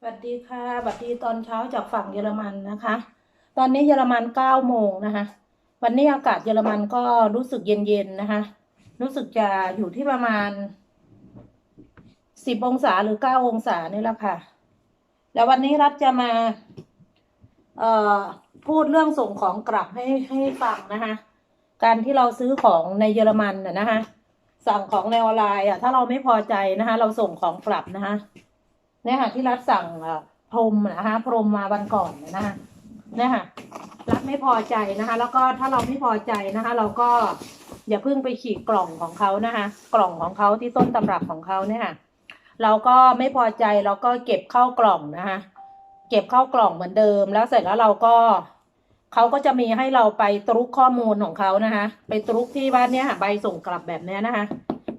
สวัสดีค่ะสวัสดีตอนเช้าจากฝั่งเยอรมันนะคะ ตอนนี้เยอรมันเก้าโมงนะคะ วันนี้อากาศเยอรมันก็รู้สึกเย็นๆนะคะ รู้สึกจะอยู่ที่ประมาณสิบองศาหรือเก้าองศานี่แหละค่ะ แล้ววันนี้รัฐจะมาเอ่อพูดเรื่องส่งของกลับให้ให้ฟังนะคะ การที่เราซื้อของในเยอรมันน่ะนะคะ สั่งของในออนไลน์อะถ้าเราไม่พอใจนะคะ เราส่งของกลับนะคะ เนี่ยค่ะที่รัฐสั่งพรมนะคะพรมมาวันก่อนนะคะเนี่ยค่ะรัฐไม่พอใจนะคะ แล้วก็ถ้าเราไม่พอใจนะคะ เราก็อย่าเพิ่งไปฉีกกล่องของเขานะคะ กล่องของเขาที่ต้นตำรับของเขาเนี่ยค่ะเราก็ไม่พอใจเราก็เก็บเข้ากล่องนะคะเก็บเข้ากล่องเหมือนเดิม แล้วเสร็จแล้วเราก็เขาก็จะมีให้เราไปตรุกข้อมูลของเขานะคะ ไปตรุกที่ว่านเนี่ยใบส่งกลับแบบเนี้ยนะคะ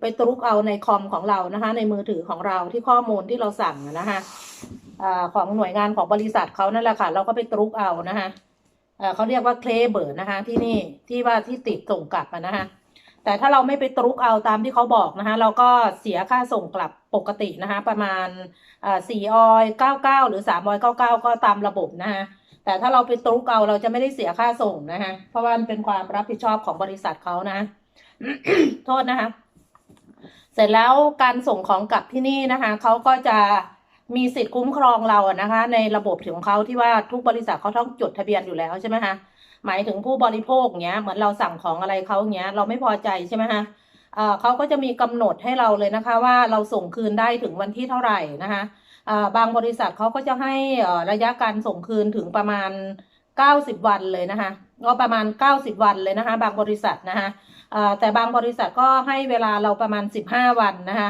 ไปตรุกเอาในคอมของเรานะคะ ในมือถือของเราที่ข้อมูลที่เราสั่งนะคะอของหน่วยงานของบริษัทเขานั่นแหละค่ะ เราก็ไปตรุกเอานะคะเอ่อเขาเรียกว่าเคลเบอร์นะคะ ที่นี่ที่ว่าที่ติดส่งกลับนะคะแต่ถ้าเราไม่ไปตรุกเอาตามที่เขาบอกนะคะ เราก็เสียค่าส่งกลับปกตินะคะ ประมาณสี่ออยเก้าเก้าหรือสามออยเก้าเก้าก็ตามระบบนะคะแต่ถ้าเราไปตรุกเอาเราจะไม่ได้เสียค่าส่งนะคะเพราะว่ามันเป็นความรับผิดชอบของบริษัทเขานะ โทษนะคะ ร็จแล้วการส่งของกลับที่นี่นะคะเขาก็จะมีสิทธิ์คุ้มครองเราอะนะคะ ในระบบของเขาที่ว่าทุกบริษัทเขาต้องจดทะเบียนอยู่แล้วใช่ไหมคะหมายถึงผู้บริโภคเงี้ยเหมือนเราสั่งของอะไรเขาเงี้ยเราไม่พอใจใช่ไหมคะเขาก็จะมีกำหนดให้เราเลยนะคะ ว่าเราส่งคืนได้ถึงวันที่เท่าไหร่นะคะบางบริษัทเขาก็จะให้ระยะการส่งคืนถึงประมาณ 90 วันเลยนะคะก็ประมาณ 90 วันเลยนะคะ บางบริษัทนะคะ แต่บางบริษัทก็ให้เวลาเราประมาณ 15 วันนะคะ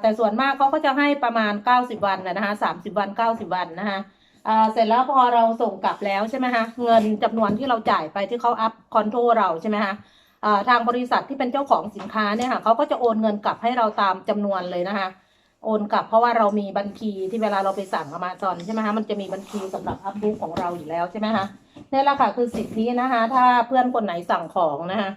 แต่ส่วนมากเขาก็จะให้ประมาณ 90 วันนะนะคะ30 วัน 90 วันนะคะเสร็จแล้วพอเราส่งกลับแล้วใช่ไหมคะเงินจำนวนที่เราจ่ายไปที่เขาอัพคอนโทรเราใช่ไหมคะทางบริษัทที่เป็นเจ้าของสินค้าเนี่ยค่ะเขาก็จะโอนเงินกลับให้เราตามจำนวนเลยนะคะโอนกลับเพราะว่าเรามีบัญชีที่เวลาเราไปสั่งอมาซอนใช่ไหมคะมันจะมีบัญชีสำหรับอัพบุ๊กของเราอยู่แล้วใช่ไหมคะนี่แหละค่ะคือสิทธินะคะ ถ้าเพื่อนคนไหนสั่งของนะคะ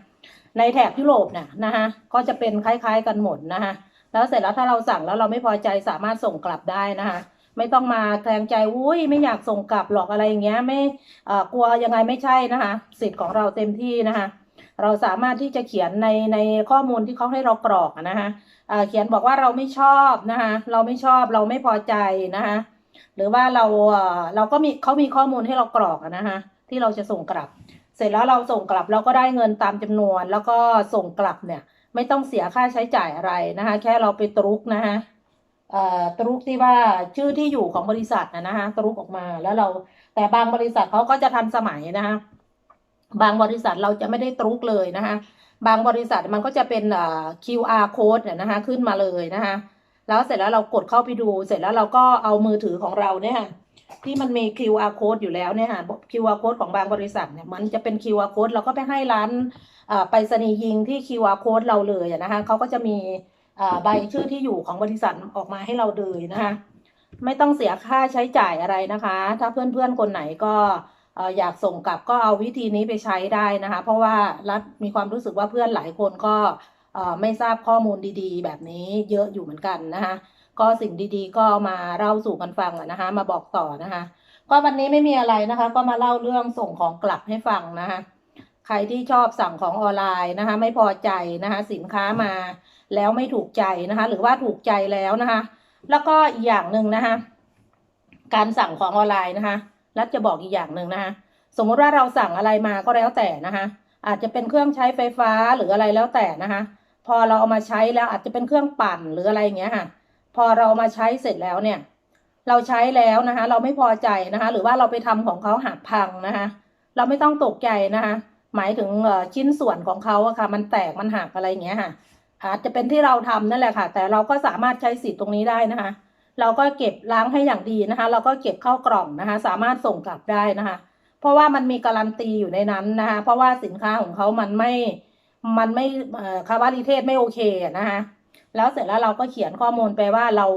ในแถบยุโรปเนี่ยนะคะก็จะเป็นคล้ายๆกันหมดนะคะแล้วเสร็จแล้วถ้าเราสั่งแล้วเราไม่พอใจสามารถส่งกลับได้นะคะไม่ต้องมาแทงใจอุ้ยไม่อยากส่งกลับหรอกอะไรอย่างเงี้ยไม่กลัวยังไงไม่ใช่นะคะสิทธิ์ของเราเต็มที่นะคะเราสามารถที่จะเขียนในในข้อมูลที่เขาให้เรากรอกนะคะเเขียนบอกว่าเราไม่ชอบนะคะเราไม่ชอบเราไม่พอใจนะคะหรือว่าเราเราก็มีเขามีข้อมูลให้เรากรอกนะคะที่เราจะส่งกลับ สร็จแล้วเราส่งกลับเราก็ได้เงินตามจำนวน แล้วก็ส่งกลับเนี่ย ไม่ต้องเสียค่าใช้จ่ายอะไรนะคะ แค่เราไปตรุกนะคะตรุกที่ว่าชื่อที่อยู่ของบริษัทนะนะคะตรุกออกมาแล้วเราแต่บางบริษัทเขาก็จะทันสมัยนะคะบางบริษัทเราจะไม่ได้ตรุกเลยนะคะบางบริษัทมันก็จะเป็น QR code เนี่ยนะคะขึ้นมาเลยนะคะแล้วเสร็จแล้วเรากดเข้าไปดูเสร็จแล้วเราก็เอามือถือของเราเนี่ย ที่มันมี QR code อยู่แล้วเนี่ยค่ะ QR code ของบางบริษัทเนี่ยมันจะเป็น QR code เราก็ไปให้ร้านไปรษณีย์ยิงที่ QR code เราเลยนะคะเขาก็จะมีใบชื่อที่อยู่ของบริษัทออกมาให้เราเลยนะคะไม่ต้องเสียค่าใช้จ่ายอะไรนะคะ ถ้าเพื่อนๆคนไหนก็อยากส่งกลับก็เอาวิธีนี้ไปใช้ได้นะคะ เพราะว่ารัฐมีความรู้สึกว่าเพื่อนหลายคนก็ ไม่ทราบข้อมูลดีๆ แบบนี้เยอะอยู่เหมือนกันนะคะก็สิ่งดีๆ ก็มาเล่าสู่กันฟังอะนะคะ มาบอกต่อนะคะก็วันนี้ไม่มีอะไรนะคะ ก็มาเล่าเรื่องส่งของกลับให้ฟังนะคะใครที่ชอบสั่งของออนไลน์นะคะ ไม่พอใจนะคะ สินค้ามาแล้วไม่ถูกใจนะคะ หรือว่าถูกใจแล้วนะคะ แล้วก็อีกอย่างหนึ่งนะคะ การสั่งของออนไลน์นะคะรัฐจะบอกอีกอย่างหนึ่งนะคะ สมมติว่าเราสั่งอะไรมาก็แล้วแต่นะคะ อาจจะเป็นเครื่องใช้ไฟฟ้าหรืออะไรแล้วแต่นะคะ พอเราเอามาใช้แล้วอาจจะเป็นเครื่องปั่นหรืออะไรอย่างเงี้ยค่ะ พอเราเอามาใช้เสร็จแล้วเนี่ย เราใช้แล้วนะคะ เราไม่พอใจนะคะ หรือว่าเราไปทำของเขาหักพังนะคะ เราไม่ต้องตกใจนะคะ หมายถึงชิ้นส่วนของเขาอะค่ะ มันแตกมันหักอะไรอย่างเงี้ยค่ะอาจจะเป็นที่เราทำนั่นแหละค่ะ แต่เราก็สามารถใช้สิทธิ์ตรงนี้ได้นะคะ เราก็เก็บล้างให้อย่างดีนะคะ เราก็เก็บเข้ากล่องนะคะ สามารถส่งกลับได้นะคะ เพราะว่ามันมีการันตีอยู่ในนั้นนะคะ เพราะว่าสินค้าของเขามันไม่ มันไม่คำว่านิเทศไม่โอเคนะคะแล้วเสร็จแล้วเราก็เขียนข้อมูลไปว่าเรา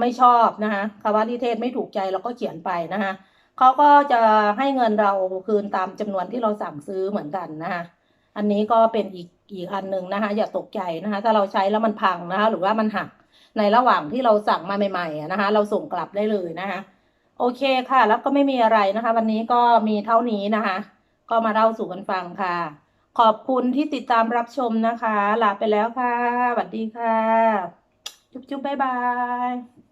ไม่ชอบนะคะคำว่านิเทศไม่ถูกใจเราก็เขียนไปนะคะเขาก็จะให้เงินเราคืนตามจำนวนที่เราสั่งซื้อเหมือนกันนะคะอันนี้ก็เป็นอีกอีกอันหนึ่งนะคะอย่าตกใจนะคะถ้าเราใช้แล้วมันพังนะคะหรือว่ามันหักในระหว่างที่เราสั่งมาใหม่ๆนะคะเราส่งกลับได้เลยนะคะโอเคค่ะ แล้วก็ไม่มีอะไรนะคะ วันนี้ก็มีเท่านี้นะคะ ก็มาเล่าสู่กันฟังค่ะ ขอบคุณที่ติดตามรับชมนะคะ ลาไปแล้วค่ะสวัสดีค่ะ จุ๊บจุ๊บบ๊ายบาย